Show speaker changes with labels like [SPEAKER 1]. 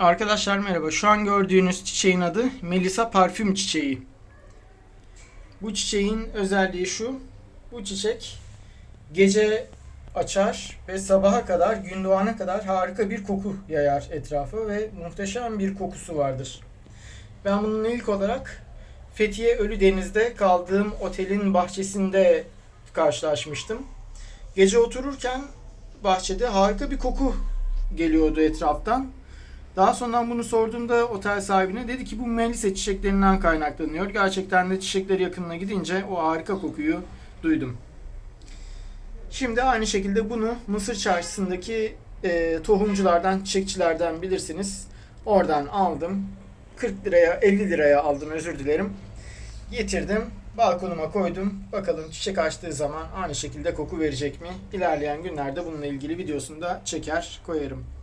[SPEAKER 1] Arkadaşlar merhaba. Şu an gördüğünüz çiçeğin adı Melisa parfüm çiçeği. Bu çiçeğin özelliği şu. Bu çiçek gece açar ve sabaha kadar, gün doğana kadar harika bir koku yayar etrafı ve muhteşem bir kokusu vardır. Ben bunun ilk olarak Fethiye Ölüdeniz'de kaldığım otelin bahçesinde karşılaşmıştım. Gece otururken bahçede harika bir koku geliyordu etraftan. Daha sonra bunu sorduğumda otel sahibine dedi ki bu melisa çiçeklerinden kaynaklanıyor. Gerçekten de çiçekler yakınına gidince o harika kokuyu duydum. Şimdi aynı şekilde bunu Mısır çarşısındaki e, tohumculardan, çiçekçilerden bilirsiniz. Oradan aldım. 40 liraya, 50 liraya aldım özür dilerim. Getirdim, balkonuma koydum. Bakalım çiçek açtığı zaman aynı şekilde koku verecek mi? İlerleyen günlerde bununla ilgili videosunu da çeker koyarım.